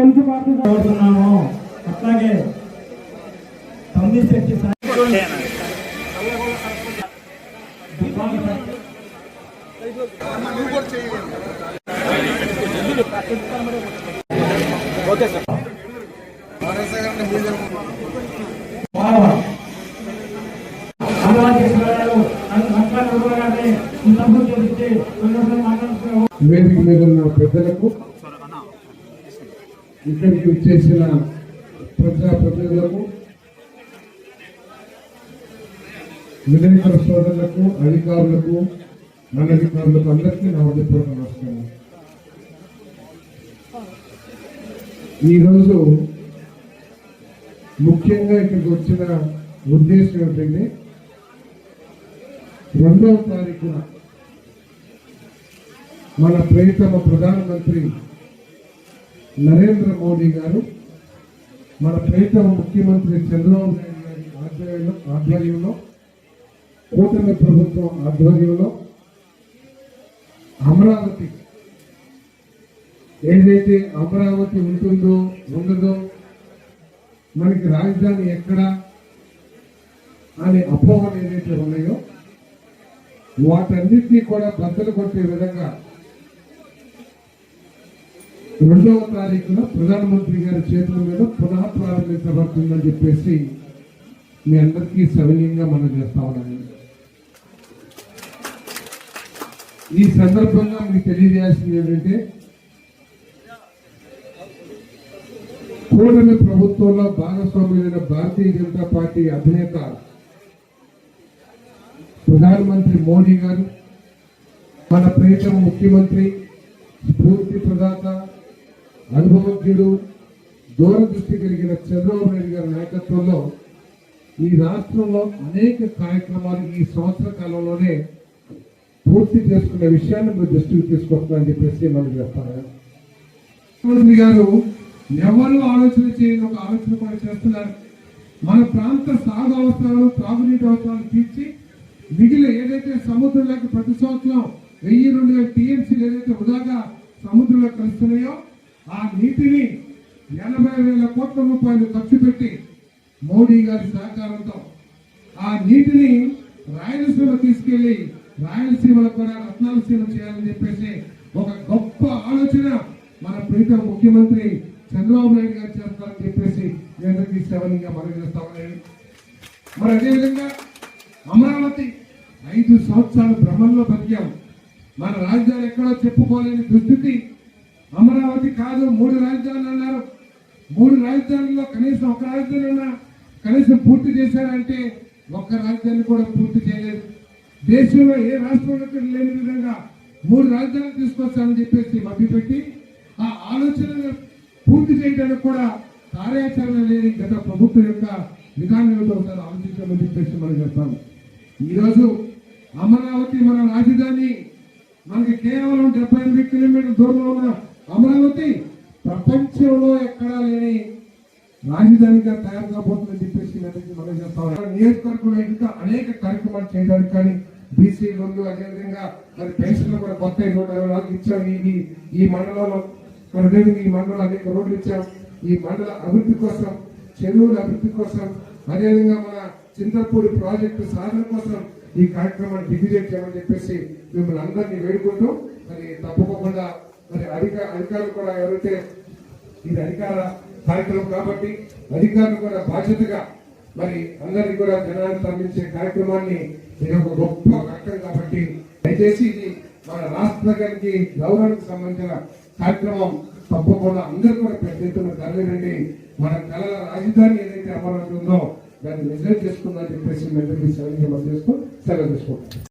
Telugu party కోరుతున్నాము అట్లాగే తొమ్మిది శక్తి సాయి బావ. వేదిక మీద ఉన్న పెద్దలకు ఇక్కడికి వచ్చేసిన ప్రజా ప్రతినిధులకు విలేకరుల సోదరులకు అధికారులకు అనధికారులకు అందరికీ నా హృదయపూర్వక నమస్కారం. ఈరోజు ముఖ్యంగా ఇక్కడికి వచ్చిన ఉద్దేశం ఏమిటంటే రెండవ తారీఖున మన ప్రియతమ ప్రధానమంత్రి నరేంద్ర మోడీ గారు మన ప్రియతమ ముఖ్యమంత్రి చంద్రబాబు నాయుడు గారి ఆధ్వర్యంలో ఆధ్వర్యంలో కూటమి ప్రభుత్వం ఆధ్వర్యంలో అమరావతి ఏదైతే అమరావతి ఉంటుందో ఉండదో మనకి రాజధాని ఎక్కడ అనే అపోహలు ఏదైతే ఉన్నాయో వాటన్నిటినీ కూడా బద్దలు కొట్టే విధంగా రెండవ తారీఖున ప్రధానమంత్రి గారి చేతుల మీద పునః ప్రారంభించబడుతుందని చెప్పేసి మీ అందరికీ సవినీయంగా మనం చేస్తా ఉన్నాను ఈ సందర్భంగా మీకు తెలియజేయాల్సింది ఏంటంటే కూటమి ప్రభుత్వంలో భాగస్వామ్యులైన భారతీయ జనతా పార్టీ అధినేత ప్రధానమంత్రి మోడీ గారు మన ప్రియతమ ముఖ్యమంత్రి స్ఫూర్తి ప్రదాత అనుభవజ్ఞుడు దూరదృష్టి కలిగిన చంద్రబాబు నాయుడు గారి నాయకత్వంలో ఈ రాష్ట్రంలో అనేక కార్యక్రమాలు ఈ సంవత్సర కాలంలోనే పూర్తి చేసుకునే విషయాన్ని మీరు దృష్టికి తీసుకొస్తున్నారని చెప్పేసి మనం చేస్తాను ముఖ్యమంత్రి గారు ఎవరు ఆలోచన చేయని ఒక ఆలోచన కూడా చేస్తున్నారు. మన ప్రాంత సాగు అవసరాలు త్రాగునీటి అవసరాలు తీర్చి మిగిలిన ఏదైతే సముద్రంలోకి ప్రతి సంవత్సరం వెయ్యి రెండు వేల టీఎంసీలు ఏదైతే వృధాగా సముద్రంలో కలుస్తున్నాయో ఆ నీటిని ఎనభై వేల కోట్ల రూపాయలు ఖర్చు పెట్టి మోడీ గారి సహకారంతో ఆ నీటిని రాయలసీమ తీసుకెళ్ళి రాయలసీమలో కూడా రత్నాలసీమ చేయాలని చెప్పేసి ఒక గొప్ప ఆలోచన మన ప్రీత ముఖ్యమంత్రి చంద్రబాబు నాయుడు గారు చేస్తారని చెప్పేసి నేను అందరికీ మనం చేస్తామని మరి అదేవిధంగా అమరావతి ఐదు సంవత్సరాలు భ్రమంలో బతికాం. మన రాజధాని ఎక్కడో చెప్పుకోలేని దుస్థితి అమరావతి కాదు మూడు రాజధానులు అన్నారు. మూడు రాజధానుల్లో కనీసం ఒక రాజధాని కనీసం పూర్తి చేశారంటే ఒక్క రాజధాని కూడా పూర్తి చేయలేదు. దేశంలో ఏ రాష్ట్రంలో లేని విధంగా మూడు రాజధానులు తీసుకొస్తానని చెప్పేసి మభ్యపెట్టి ఆ ఆలోచన పూర్తి చేయడానికి కూడా కార్యాచరణ లేని గత ప్రభుత్వం యొక్క విధానం ఒకసారి ఆలోచించమని చెప్పేసి మనం చెప్తాము. ఈరోజు అమరావతి మన రాజధాని మనకి కేవలం డెబ్బై ఎనిమిది కిలోమీటర్ దూరంలో ఉన్న అమరావతి ప్రపంచంలో ఎక్కడా లేని రాజధానిగా తయారు కాబోతుందని చెప్పేసి మీ అందరికీ నియోజకవర్గంలో ఇంకా అనేక కార్యక్రమాలు చేయడానికి కానీ బీసీ లోన్లు అదేవిధంగా మరి పెన్షన్లు కూడా కొత్త నూట ఇరవై నాలుగు ఇచ్చాం. ఈ ఈ మండలంలో మరి అదేవిధంగా ఈ మండలం అనేక రోడ్లు ఇచ్చాం. ఈ మండల అభివృద్ధి కోసం చెరువుల అభివృద్ధి కోసం అదేవిధంగా మన చింతపూడి ప్రాజెక్టు సాధన కోసం ఈ కార్యక్రమాన్ని దిగ్విజయం చేయమని చెప్పేసి మిమ్మల్ని అందరినీ వేడుకుంటూ మరి తప్పకుండా మరి అధిక అధికారులు కూడా ఎవరైతే ఇది అధికార కార్యక్రమం కాబట్టి అధికారులు కూడా బాధ్యతగా మరి అందరినీ కూడా జనాన్ని తరలించే కార్యక్రమాన్ని ఇది ఒక గొప్ప ఘట్టం కాబట్టి దయచేసి ఇది మన రాష్ట్రానికి గౌరవానికి సంబంధించిన కార్యక్రమం తప్పకుండా అందరూ కూడా పెద్ద ఎత్తున జరగనండి మన కళల రాజధాని ఏదైతే అమరావతి ఉందో దాన్ని నిజం చేసుకుందని చెప్పేసి మేము సెలవు చేస్తూ సెలవు తీసుకుంటాం